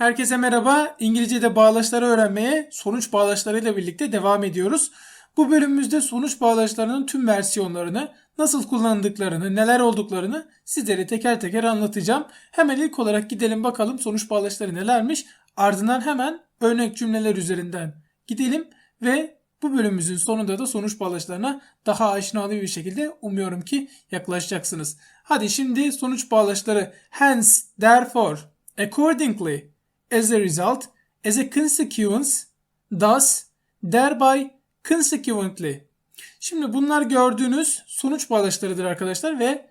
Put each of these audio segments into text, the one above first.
Herkese merhaba. İngilizce'de bağlaçları öğrenmeye sonuç bağlaçlarıyla birlikte devam ediyoruz. Bu bölümümüzde sonuç bağlaçlarının tüm versiyonlarını, nasıl kullanıldıklarını, neler olduklarını sizlere teker teker anlatacağım. Hemen ilk olarak gidelim bakalım sonuç bağlaçları nelermiş. Ardından hemen örnek cümleler üzerinden gidelim ve bu bölümümüzün sonunda da sonuç bağlaçlarına daha aşinalı bir şekilde umuyorum ki yaklaşacaksınız. Hadi şimdi sonuç bağlaçları hence, therefore, accordingly, as a result, as a consequence, thus, thereby, consequently. Şimdi bunlar gördüğünüz sonuç bağlaçlarıdır arkadaşlar ve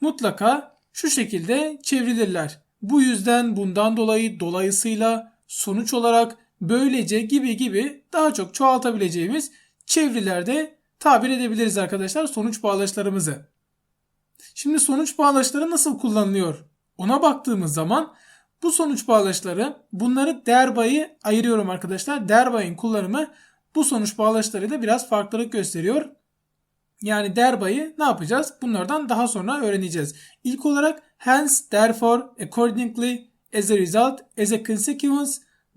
mutlaka şu şekilde çevrilirler. Bu yüzden, bundan dolayı, dolayısıyla, sonuç olarak, böylece gibi gibi daha çok çoğaltabileceğimiz çevrilerde tabir edebiliriz arkadaşlar sonuç bağlaçlarımızı. Şimdi sonuç bağlaçları nasıl kullanılıyor? Ona baktığımız zaman bu sonuç bağlaçları bunları derbayı ayırıyorum arkadaşlar. Derbayın kullanımı bu sonuç bağlaçlarıyla biraz farklılık gösteriyor. Yani derbayı ne yapacağız? Bunlardan daha sonra öğreneceğiz. İlk olarak hence, therefore, accordingly, as a result, as a consequence,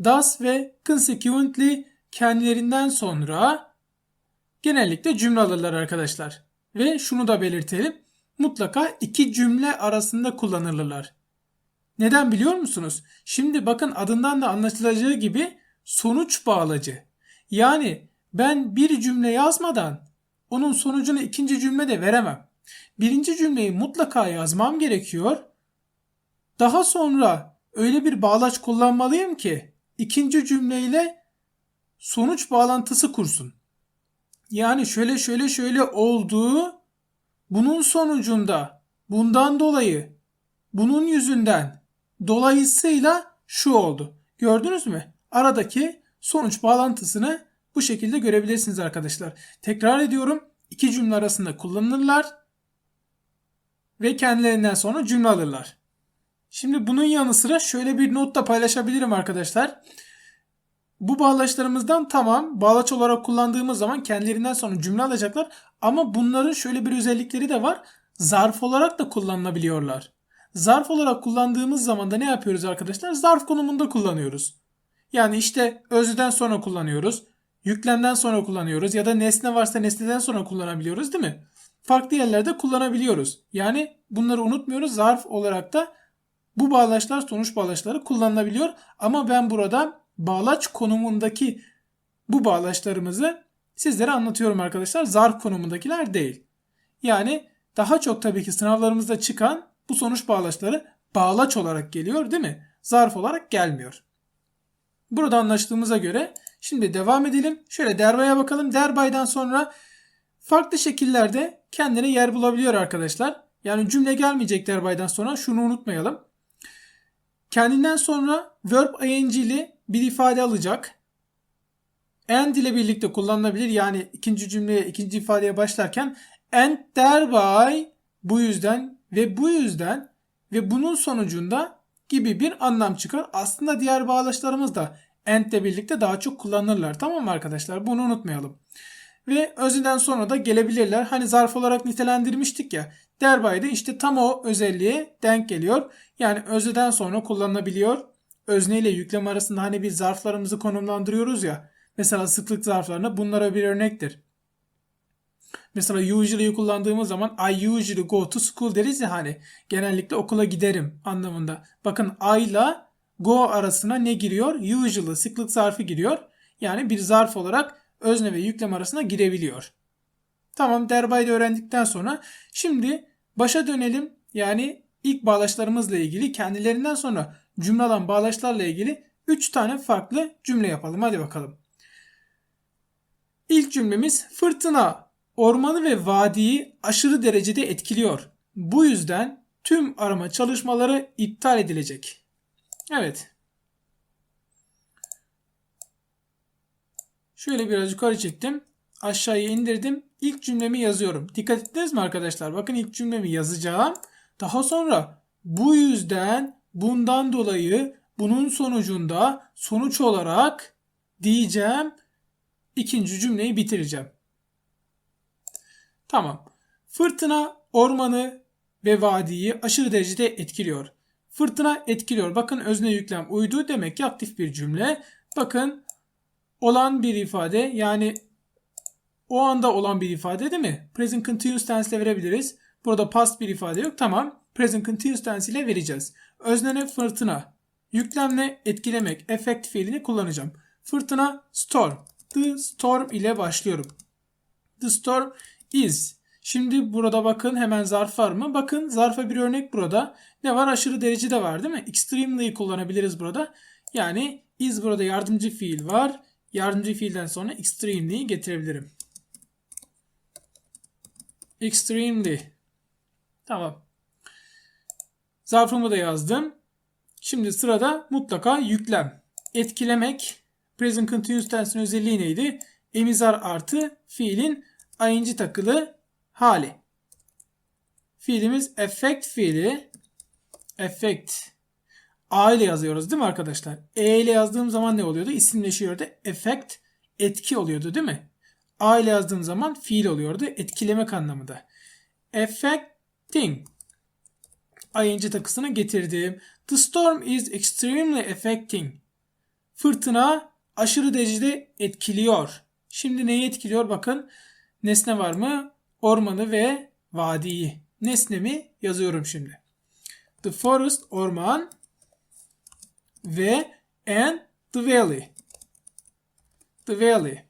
thus ve consequently kendilerinden sonra genellikle cümle alırlar arkadaşlar. Ve şunu da belirtelim. Mutlaka iki cümle arasında kullanılırlar. Neden biliyor musunuz? Şimdi bakın adından da anlaşılacağı gibi sonuç bağlacı. Yani ben bir cümle yazmadan onun sonucunu ikinci cümlede veremem. Birinci cümleyi mutlaka yazmam gerekiyor. Daha sonra öyle bir bağlaç kullanmalıyım ki ikinci cümleyle sonuç bağlantısı kursun. Yani şöyle şöyle şöyle olduğu bunun sonucunda bundan dolayı bunun yüzünden dolayısıyla şu oldu. Gördünüz mü? Aradaki sonuç bağlantısını bu şekilde görebilirsiniz arkadaşlar. Tekrar ediyorum. iki cümle arasında kullanılırlar ve kendilerinden sonra cümle alırlar. Şimdi bunun yanı sıra şöyle bir not da paylaşabilirim arkadaşlar. Bu bağlaçlarımızdan tamam bağlaç olarak kullandığımız zaman kendilerinden sonra cümle alacaklar ama bunların şöyle bir özellikleri de var. Zarf olarak da kullanılabiliyorlar. Zarf olarak kullandığımız zaman da ne yapıyoruz arkadaşlar? Zarf konumunda kullanıyoruz. Yani işte özlüden sonra kullanıyoruz. Yüklemden sonra kullanıyoruz ya da nesne varsa nesneden sonra kullanabiliyoruz değil mi? Farklı yerlerde kullanabiliyoruz. Yani bunları unutmuyoruz. Zarf olarak da bu bağlaçlar sonuç bağlaçları kullanılabiliyor. Ama ben burada bağlaç konumundaki bu bağlaçlarımızı sizlere anlatıyorum arkadaşlar. Zarf konumundakiler değil. Yani daha çok tabii ki sınavlarımızda çıkan bu sonuç bağlaçları bağlaç olarak geliyor değil mi? Zarf olarak gelmiyor. Burada anlaştığımıza göre şimdi devam edelim. Şöyle derbaya bakalım. Derbaydan sonra farklı şekillerde kendine yer bulabiliyor arkadaşlar. Yani cümle gelmeyecek derbaydan sonra şunu unutmayalım. Kendinden sonra verb ing'li bir ifade alacak. And ile birlikte kullanılabilir. Yani ikinci cümleye, ikinci ifadeye başlarken and thereby bu yüzden ve bu yüzden ve bunun sonucunda gibi bir anlam çıkar. Aslında diğer bağlaçlarımız da and ile birlikte daha çok kullanırlar. Tamam mı arkadaşlar? Bunu unutmayalım. Ve özünden sonra da gelebilirler. Hani zarf olarak nitelendirmiştik ya. Thereby de işte tam o özelliğe denk geliyor. Yani özeden sonra kullanılabiliyor. Özne ile yüklem arasında hani biz zarflarımızı konumlandırıyoruz ya. Mesela sıklık zarflarına bunlara bir örnektir. Mesela usually'yi kullandığımız zaman I usually go to school deriz ya hani genellikle okula giderim anlamında. Bakın I ile go arasına ne giriyor? Usually sıklık zarfı giriyor. Yani bir zarf olarak özne ve yüklem arasına girebiliyor. Tamam derbayda öğrendikten sonra şimdi başa dönelim. Yani ilk bağlaçlarımızla ilgili kendilerinden sonra cümle alan bağlaçlarla ilgili 3 tane farklı cümle yapalım. Hadi bakalım. İlk cümlemiz fırtına ormanı ve vadiyi aşırı derecede etkiliyor. Bu yüzden tüm arama çalışmaları iptal edilecek. Evet. Şöyle biraz yukarı çektim. Aşağıya indirdim. İlk cümlemi yazıyorum. Dikkat ettiniz mi arkadaşlar? Bakın ilk cümlemi yazacağım. Daha sonra bu yüzden bundan dolayı bunun sonucunda sonuç olarak diyeceğim ikinci cümleyi bitireceğim. Tamam. Fırtına ormanı ve vadiyi aşırı derecede etkiliyor. Fırtına etkiliyor. Bakın özne yüklem uydu demek ki aktif bir cümle. Bakın olan bir ifade yani o anda olan bir ifade değil mi? Present continuous tense ile verebiliriz. Burada past bir ifade yok. Tamam. Present continuous tense ile vereceğiz. Öznene fırtına. Yüklemle etkilemek. Effect fiilini kullanacağım. Fırtına storm. The storm ile başlıyorum. The storm is. Şimdi burada bakın hemen zarf var mı? Bakın zarfa bir örnek burada. Ne var? Aşırı derece de var değil mi? Extremely'yi kullanabiliriz burada. Yani is burada yardımcı fiil var. Yardımcı fiilden sonra extremely'yi getirebilirim. Extremely. Tamam. Zarfımı da yazdım. Şimdi sırada mutlaka yüklem. Etkilemek. Present continuous tense'in özelliği neydi? Emizar artı fiilin ing takılı hali. Fiilimiz effect fiili. Effect. A ile yazıyoruz değil mi arkadaşlar? E ile yazdığım zaman ne oluyordu? İsimleşiyordu. Effect etki oluyordu değil mi? A ile yazdığım zaman fiil oluyordu. Etkilemek anlamında. Affecting. ing takısını getirdim. The storm is extremely affecting. Fırtına aşırı derecede etkiliyor. Şimdi neyi etkiliyor? Bakın nesne var mı? Ormanı ve vadiyi. Nesnemi yazıyorum şimdi. The forest orman ve and the valley. The valley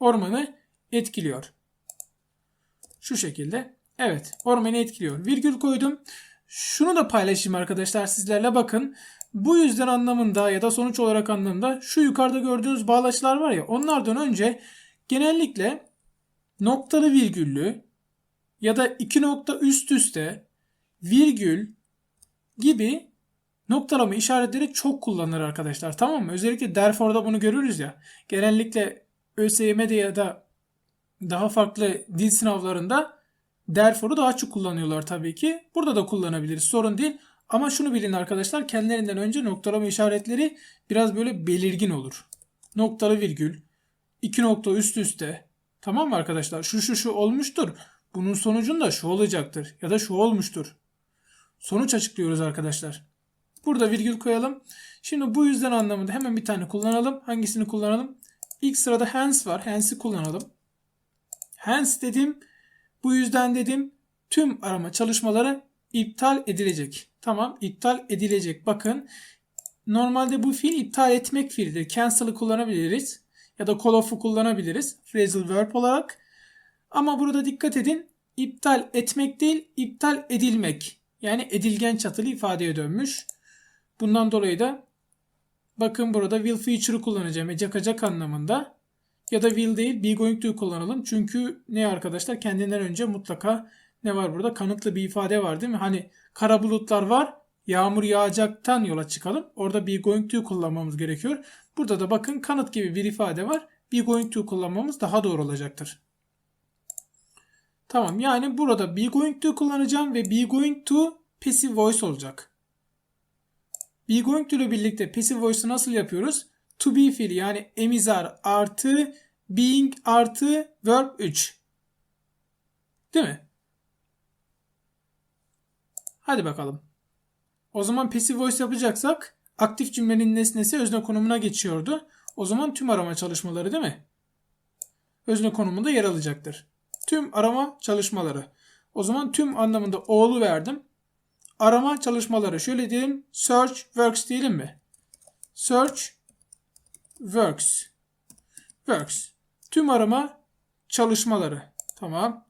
ormanı etkiliyor. Şu şekilde. Evet ormanı etkiliyor. Virgül koydum. Şunu da paylaşayım arkadaşlar sizlerle bakın. Bu yüzden anlamında ya da sonuç olarak anlamında şu yukarıda gördüğünüz bağlaçlar var ya onlardan önce genellikle noktalı virgüllü ya da iki nokta üst üste virgül gibi noktalama işaretleri çok kullanılır arkadaşlar. Tamam mı? Özellikle Derfor'da bunu görürüz ya. Genellikle ÖSYM'de ya da daha farklı dil sınavlarında Derfor'u daha çok kullanıyorlar tabii ki. Burada da kullanabiliriz. Sorun değil. Ama şunu bilin arkadaşlar. Kendilerinden önce noktalama işaretleri biraz böyle belirgin olur. Noktalı virgül. iki nokta üst üste. Tamam mı arkadaşlar? Şu şu şu olmuştur. Bunun sonucunda şu olacaktır. Ya da şu olmuştur. Sonuç açıklıyoruz arkadaşlar. Burada virgül koyalım. Şimdi bu yüzden anlamında hemen bir tane kullanalım. Hangisini kullanalım? İlk sırada hence var. Hence'i kullanalım. Hence dedim. Bu yüzden dedim. Tüm arama çalışmaları iptal edilecek. Tamam iptal edilecek. Bakın normalde bu fiil iptal etmek fiilidir. Cancel'ı kullanabiliriz. Ya da call off'u kullanabiliriz. Phrasal verb olarak. Ama burada dikkat edin. İptal etmek değil, iptal edilmek. Yani edilgen çatılı ifadeye dönmüş. Bundan dolayı da bakın burada will feature'ı kullanacağım. Ecek anlamında. Ya da will değil be going to kullanalım. Çünkü ne arkadaşlar kendinden önce mutlaka ne var burada? Kanıtlı bir ifade var değil mi? Hani kara bulutlar var. Yağmur yağacaktan yola çıkalım. Orada be going to kullanmamız gerekiyor. Burada da bakın kanıt gibi bir ifade var. Be going to kullanmamız daha doğru olacaktır. Tamam yani burada be going to kullanacağım ve be going to passive voice olacak. Be going to ile birlikte passive voice'u nasıl yapıyoruz? To be fiili yani emizar artı being artı verb 3. Değil mi? Hadi bakalım. O zaman passive voice yapacaksak aktif cümlenin nesnesi özne konumuna geçiyordu. O zaman tüm arama çalışmaları değil mi? Özne konumunda yer alacaktır. Tüm arama çalışmaları. O zaman tüm anlamında oğlu verdim. Arama çalışmaları. Şöyle diyelim. Search works diyelim mi? Search works. Works. Tüm arama çalışmaları. Tamam.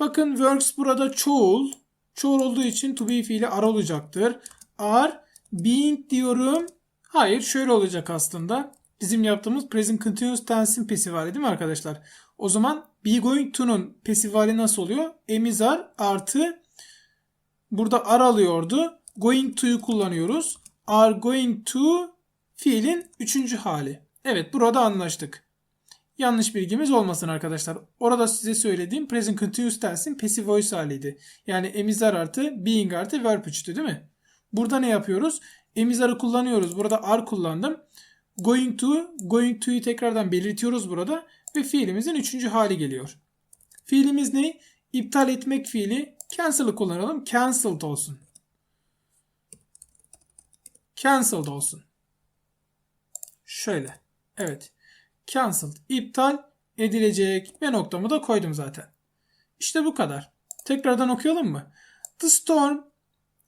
Bakın works burada çoğul. Çoğul olduğu için to be fiili are olacaktır. Are being diyorum. Hayır şöyle olacak aslında. Bizim yaptığımız present continuous tense'in pasif hali değil mi arkadaşlar? O zaman be going to'nun pasif hali nasıl oluyor? Emiz are artı burada are alıyordu. Going to'yu kullanıyoruz. Are going to fiilin üçüncü hali. Evet burada anlaştık. Yanlış bilgimiz olmasın arkadaşlar. Orada size söylediğim present continuous tense'in passive voice haliydi. Yani emizar artı being artı verb 3'tü değil mi? Burada ne yapıyoruz? Emizarı kullanıyoruz. Burada are kullandım. Going to, going to'yu tekrardan belirtiyoruz burada ve fiilimizin üçüncü hali geliyor. Fiilimiz ne? İptal etmek fiili. Cancel'ı kullanalım. Cancelled olsun. cancelled olsun. Şöyle. Evet. Cancelled. iptal edilecek. Ve noktamı da koydum zaten. İşte bu kadar. Tekrardan okuyalım mı? The storm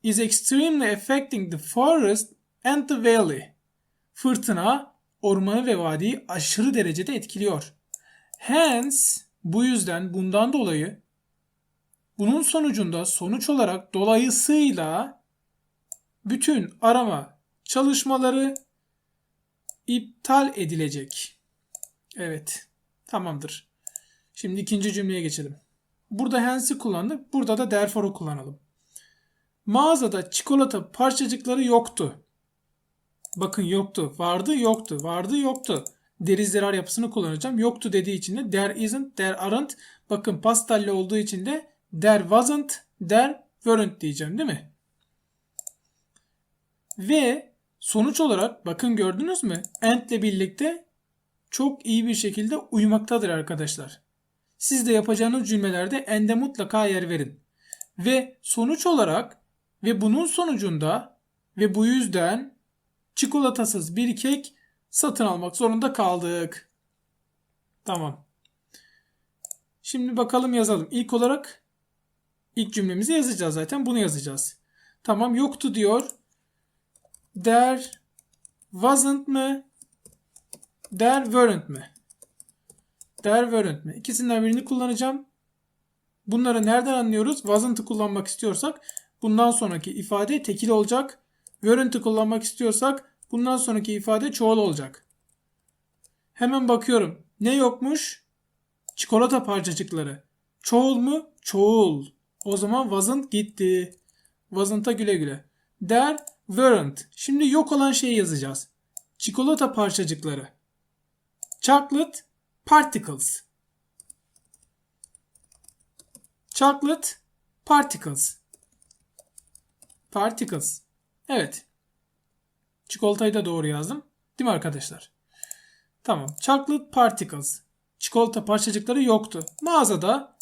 is extremely affecting the forest and the valley. Fırtına ormanı ve vadiyi aşırı derecede etkiliyor. Hence bu yüzden bundan dolayı bunun sonucunda sonuç olarak dolayısıyla bütün arama çalışmaları iptal edilecek. Evet. Tamamdır. Şimdi ikinci cümleye geçelim. Burada hence'i kullandık. Burada da therefore'u kullanalım. Mağazada çikolata parçacıkları yoktu. Bakın yoktu. Vardı yoktu. Vardı yoktu. Deri zarar yapısını kullanacağım. Yoktu dediği için de there isn't, there aren't. Bakın pastelli olduğu için de there wasn't, there weren't diyeceğim değil mi? Ve sonuç olarak bakın gördünüz mü? And ile birlikte çok iyi bir şekilde uyumaktadır arkadaşlar. Siz de yapacağınız cümlelerde end'e mutlaka yer verin. Ve sonuç olarak ve bunun sonucunda ve bu yüzden çikolatasız bir kek satın almak zorunda kaldık. Tamam. Şimdi bakalım yazalım. İlk olarak ilk cümlemizi yazacağız zaten. Bunu yazacağız. Tamam yoktu diyor. There wasn't mı? There weren't mi? There weren't mi? İkisinden birini kullanacağım. Bunları nereden anlıyoruz? Wasn't'ı kullanmak istiyorsak bundan sonraki ifade tekil olacak. Weren't'ı kullanmak istiyorsak bundan sonraki ifade çoğul olacak. Hemen bakıyorum. Ne yokmuş? Çikolata parçacıkları. Çoğul mu? Çoğul. O zaman wasn't gitti. Wasn't'a güle güle. There weren't. Şimdi yok olan şeyi yazacağız. Çikolata parçacıkları. Chocolate particles. Chocolate particles. Particles. Evet. Çikolatayı da doğru yazdım. Değil mi arkadaşlar? Tamam. Chocolate particles. Çikolata parçacıkları yoktu. Mağazada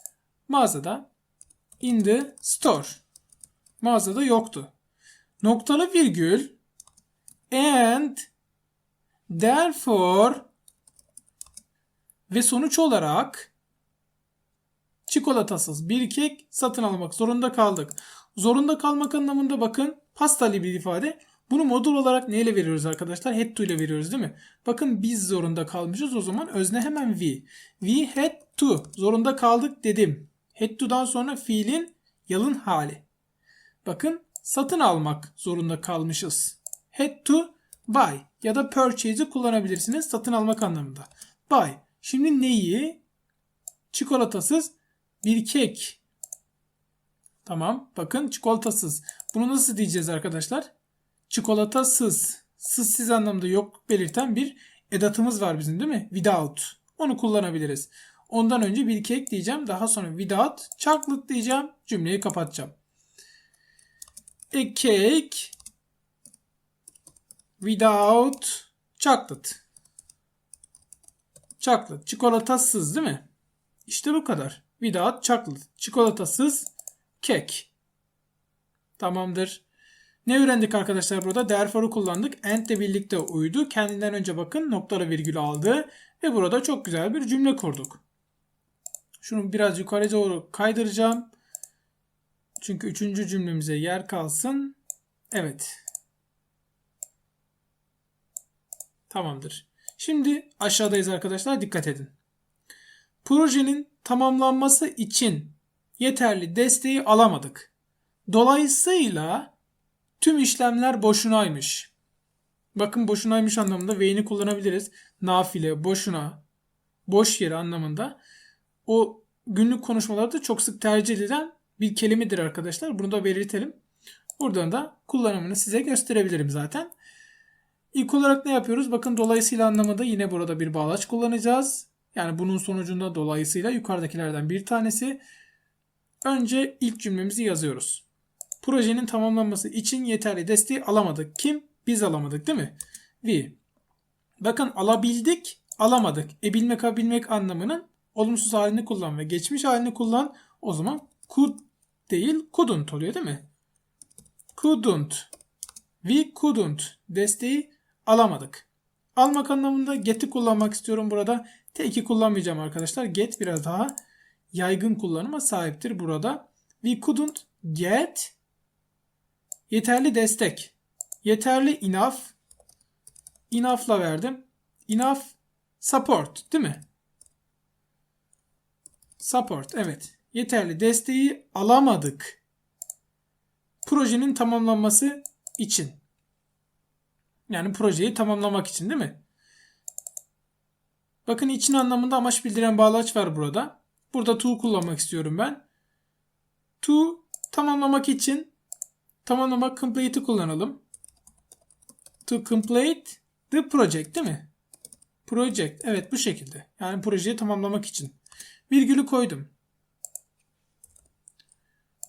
mağazada in the store. Mağazada yoktu. Noktalı virgül and therefore ve sonuç olarak çikolatasız bir kek satın almak zorunda kaldık. Zorunda kalmak anlamında bakın pastalı bir ifade. Bunu modul olarak neyle veriyoruz arkadaşlar? Had to ile veriyoruz değil mi? Bakın biz zorunda kalmışız o zaman özne hemen we. We had to. Zorunda kaldık dedim. Had to'dan sonra fiilin yalın hali. Bakın satın almak zorunda kalmışız. Had to buy ya da purchase'i kullanabilirsiniz satın almak anlamında. Buy. Şimdi neyi? Çikolatasız bir kek. Tamam. Bakın çikolatasız. Bunu nasıl diyeceğiz arkadaşlar? Çikolatasız. Sızsız anlamda yok belirten bir edatımız var bizim değil mi? Without. Onu kullanabiliriz. Ondan önce bir kek diyeceğim. Daha sonra without chocolate diyeceğim. Cümleyi kapatacağım. A cake without chocolate. Chocolate. Çikolatasız değil mi? İşte bu kadar. Without chocolate. Çikolatasız kek. Tamamdır. Ne öğrendik arkadaşlar burada? Therefore'u kullandık. And de birlikte uydu. Kendinden önce bakın noktalı virgül aldı. Ve burada çok güzel bir cümle kurduk. Şunu biraz yukarı doğru kaydıracağım. Çünkü üçüncü cümlemize yer kalsın. Evet. Tamamdır. Şimdi aşağıdayız arkadaşlar. Dikkat edin. Projenin tamamlanması için yeterli desteği alamadık. Dolayısıyla tüm işlemler boşunaymış. Bakın boşunaymış anlamında ve'ini kullanabiliriz. Nafile, boşuna, boş yere anlamında. O günlük konuşmalarda çok sık tercih edilen bir kelimedir arkadaşlar. Bunu da belirtelim. Buradan da kullanımını size gösterebilirim zaten. İlk olarak ne yapıyoruz? Bakın dolayısıyla anlamında yine burada bir bağlaç kullanacağız. Yani bunun sonucunda dolayısıyla yukarıdakilerden bir tanesi. Önce ilk cümlemizi yazıyoruz. Projenin tamamlanması için yeterli desteği alamadık. Kim? Biz alamadık değil mi? We. Bakın alabildik, alamadık. E bilmek abilmek anlamının olumsuz halini kullan ve geçmiş halini kullan. O zaman could değil couldn't oluyor değil mi? Couldn't We couldn't. Desteği alamadık. Almak anlamında get'i kullanmak istiyorum burada. Take'i kullanmayacağım arkadaşlar. Get biraz daha yaygın kullanıma sahiptir burada. We couldn't get yeterli destek. Yeterli enough. Enough'la verdim. Enough support değil mi? Support evet. Yeterli desteği alamadık. Projenin tamamlanması için. Yani projeyi tamamlamak için değil mi? Bakın için anlamında amaç bildiren bağlaç var burada. Burada to kullanmak istiyorum ben. To tamamlamak için tamamlamak complete'i kullanalım. To complete the project değil mi? Project. Evet bu şekilde. Yani projeyi tamamlamak için. Virgülü koydum.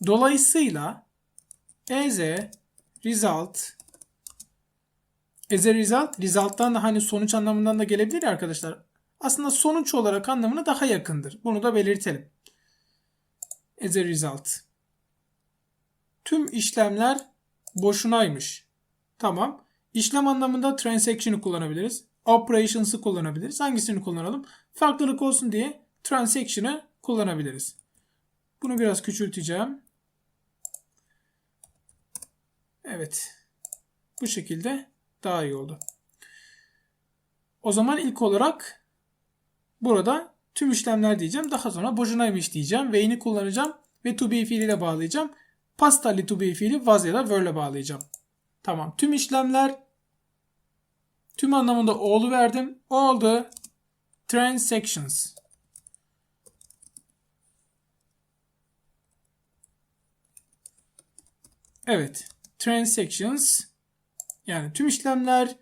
Dolayısıyla as a result as a result result'tan da hani sonuç anlamından da gelebilir ya arkadaşlar. Aslında sonuç olarak anlamına daha yakındır. Bunu da belirtelim. As a result. Tüm işlemler boşunaymış. Tamam. İşlem anlamında transaction'ı kullanabiliriz. Operations'ı kullanabiliriz. Hangisini kullanalım? Farklılık olsun diye transaction'ı kullanabiliriz. Bunu biraz küçülteceğim. Evet. Bu şekilde daha iyi oldu. O zaman ilk olarak burada tüm işlemler diyeceğim. Daha sonra boşunaymış diyeceğim. Ve'ini kullanacağım ve to be fiiliyle bağlayacağım. Pastalli to be fiili was ya da were'le bağlayacağım. Tamam. Tüm işlemler tüm anlamında all'u verdim. The transactions. Evet. Transactions yani tüm işlemler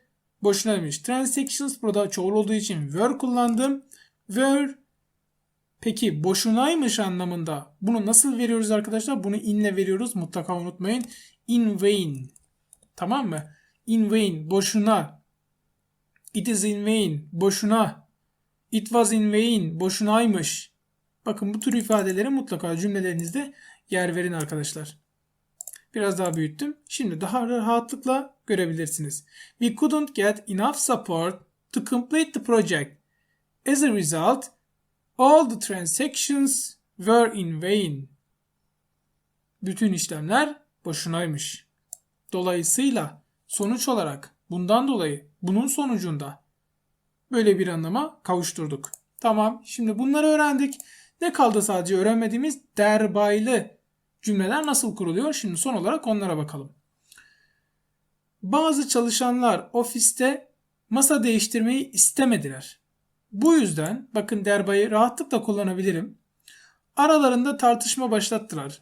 boşuna demiş. Transactions burada çoğul olduğu için were kullandım. Were peki boşunaymış anlamında bunu nasıl veriyoruz arkadaşlar? Bunu inle veriyoruz. Mutlaka unutmayın. In vain. Tamam mı? In vain. Boşuna. It is in vain. Boşuna. It was in vain. Boşunaymış. Bakın bu tür ifadeleri mutlaka cümlelerinizde yer verin arkadaşlar. Biraz daha büyüttüm. Şimdi daha rahatlıkla görebilirsiniz. We couldn't get enough support to complete the project. As a result, all the transactions were in vain. Bütün işlemler boşunaymış. Dolayısıyla sonuç olarak bundan dolayı bunun sonucunda böyle bir anlama kavuşturduk. Tamam şimdi bunları öğrendik. Ne kaldı sadece öğrenmediğimiz derbaylı cümleler nasıl kuruluyor? Şimdi son olarak onlara bakalım. Bazı çalışanlar ofiste masa değiştirmeyi istemediler. Bu yüzden bakın derbayı rahatlıkla kullanabilirim. Aralarında tartışma başlattılar.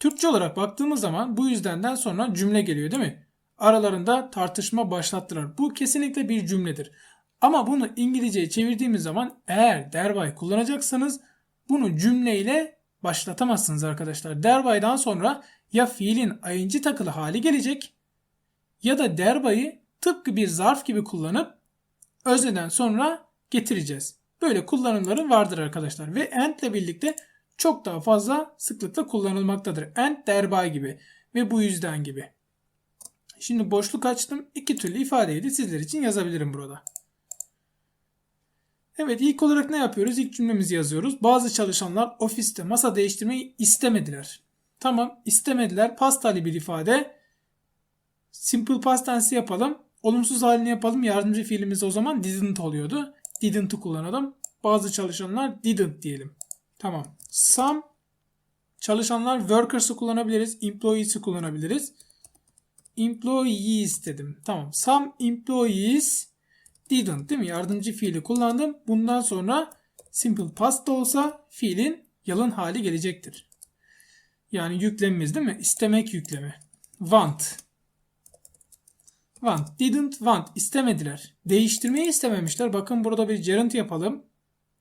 Türkçe olarak baktığımız zaman bu yüzdenden sonra cümle geliyor değil mi? Aralarında tartışma başlattılar. Bu kesinlikle bir cümledir. Ama bunu İngilizceye çevirdiğimiz zaman eğer derbay kullanacaksanız bunu cümleyle başlatamazsınız arkadaşlar. Derbay'dan sonra ya fiilin ing takılı hali gelecek ya da derbayı tıpkı bir zarf gibi kullanıp özneden sonra getireceğiz. Böyle kullanımları vardır arkadaşlar ve and ile birlikte çok daha fazla sıklıkla kullanılmaktadır. And derbay gibi ve bu yüzden gibi. Şimdi boşluk açtım. İki türlü ifadeyi de sizler için yazabilirim burada. Evet ilk olarak ne yapıyoruz? İlk cümlemizi yazıyoruz. Bazı çalışanlar ofiste masa değiştirmeyi istemediler. Tamam istemediler. Pastali bir ifade. Simple past tense yapalım. Olumsuz halini yapalım. Yardımcı fiilimiz o zaman didn't oluyordu. Didn't'ı kullanalım. Bazı çalışanlar didn't diyelim. Tamam. Some çalışanlar workers'ı kullanabiliriz. Employees'i kullanabiliriz. Employees dedim. Tamam. Some employees didn't değil mi? Yardımcı fiili kullandım. Bundan sonra simple past da olsa fiilin yalın hali gelecektir. Yani yüklemimiz değil mi? İstemek yüklemi. Want. Want. Didn't want. İstemediler. Değiştirmeyi istememişler. Bakın burada bir gerund yapalım.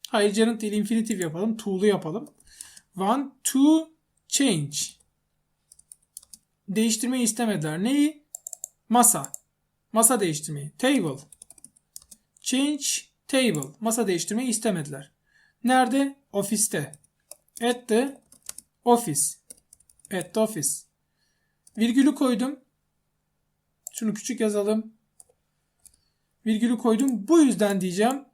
Hayır gerund değil infinitive yapalım. To'lu yapalım. Want to change. Değiştirmeyi istemediler. Neyi? Masa. Masa değiştirmeyi. Table. Change table. Masa değiştirmeyi istemediler. Nerede? Ofiste. At the office. At the office. Virgülü koydum. Şunu küçük yazalım. Virgülü koydum. Bu yüzden diyeceğim.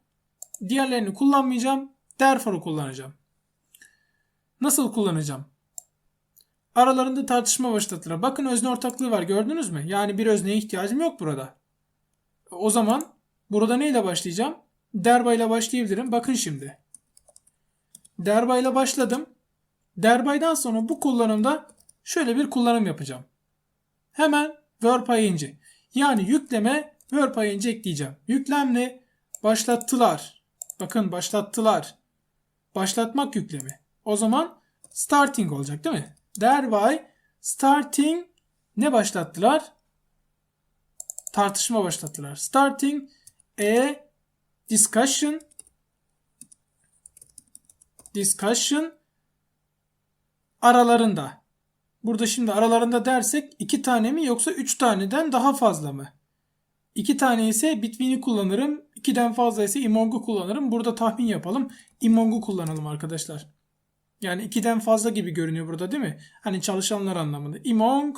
Diğerlerini kullanmayacağım. Therefore'u kullanacağım. Nasıl kullanacağım? Aralarında tartışma başlattılar. Bakın özne ortaklığı var gördünüz mü? Yani bir özneye ihtiyacım yok burada. O zaman burada neyle başlayacağım? Derba ile başlayabilirim. Bakın şimdi. Derba ile başladım. Derbay'dan sonra bu kullanımda şöyle bir kullanım yapacağım. Hemen verb ing. Yani yükleme verb ing ekleyeceğim. Yüklemle başlattılar. Bakın başlattılar. Başlatmak yüklemi. O zaman starting olacak değil mi? Derby starting ne başlattılar? Tartışma başlattılar. Starting a discussion discussion aralarında. Burada şimdi aralarında dersek iki tane mi yoksa üç taneden daha fazla mı? İki tane ise between'i kullanırım. İkiden fazla ise among'u kullanırım. Burada tahmin yapalım. Among'u kullanalım arkadaşlar. Yani ikiden fazla gibi görünüyor burada değil mi? Hani çalışanlar anlamında. Among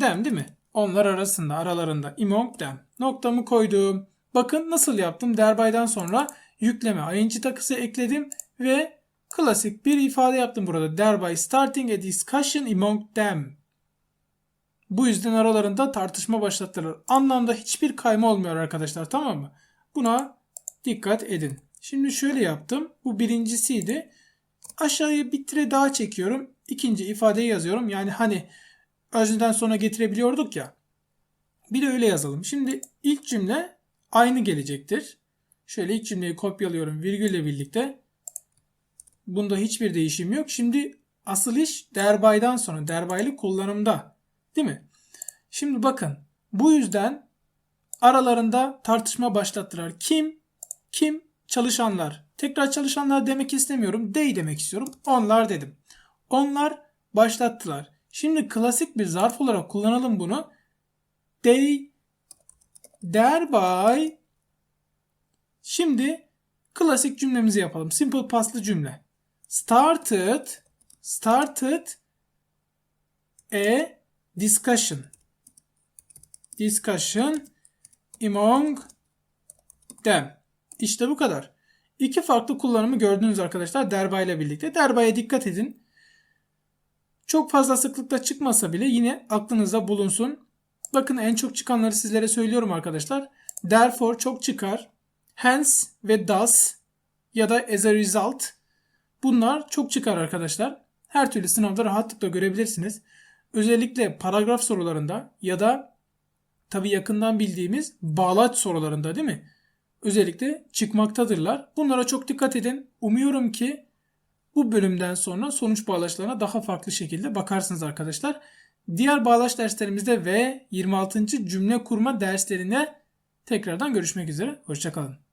them değil mi? Onlar arasında, aralarında. Among them. Noktamı koydum. Bakın nasıl yaptım. Derbay'dan sonra yükleme ing takısı ekledim ve klasik bir ifade yaptım burada. Thereby starting a discussion among them. Bu yüzden aralarında tartışma başlattılar. Anlamda hiçbir kayma olmuyor arkadaşlar tamam mı? Buna dikkat edin. Şimdi şöyle yaptım. Bu birincisiydi. Aşağıya bir tire daha çekiyorum. İkinci ifadeyi yazıyorum. Yani hani özneden sonra getirebiliyorduk ya. Bir de öyle yazalım. Şimdi ilk cümle aynı gelecektir. Şöyle ilk cümleyi kopyalıyorum virgülle birlikte. Bunda hiçbir değişim yok. Şimdi asıl iş derbaydan sonra derbaylı kullanımda. Değil mi? Şimdi bakın bu yüzden aralarında tartışma başlattılar. Kim? Kim? Çalışanlar. Tekrar çalışanlar demek istemiyorum. They demek istiyorum. Onlar dedim. Onlar başlattılar. Şimdi klasik bir zarf olarak kullanalım bunu. They thereby Şimdi klasik cümlemizi yapalım. Simple pastlı cümle. Started started a discussion. Discussion among them. İşte bu kadar. İki farklı kullanımı gördünüz arkadaşlar derba ile birlikte. Derbaya dikkat edin. Çok fazla sıklıkla çıkmasa bile yine aklınızda bulunsun. Bakın en çok çıkanları sizlere söylüyorum arkadaşlar. Therefore çok çıkar. Hence ve thus ya da as a result bunlar çok çıkar arkadaşlar. Her türlü sınavda rahatlıkla görebilirsiniz. Özellikle paragraf sorularında ya da tabi yakından bildiğimiz bağlaç sorularında değil mi? Özellikle çıkmaktadırlar. Bunlara çok dikkat edin. Umuyorum ki bu bölümden sonra sonuç bağlaçlarına daha farklı şekilde bakarsınız arkadaşlar. Diğer bağlaç derslerimizde ve 26. cümle kurma derslerine tekrardan görüşmek üzere. Hoşçakalın.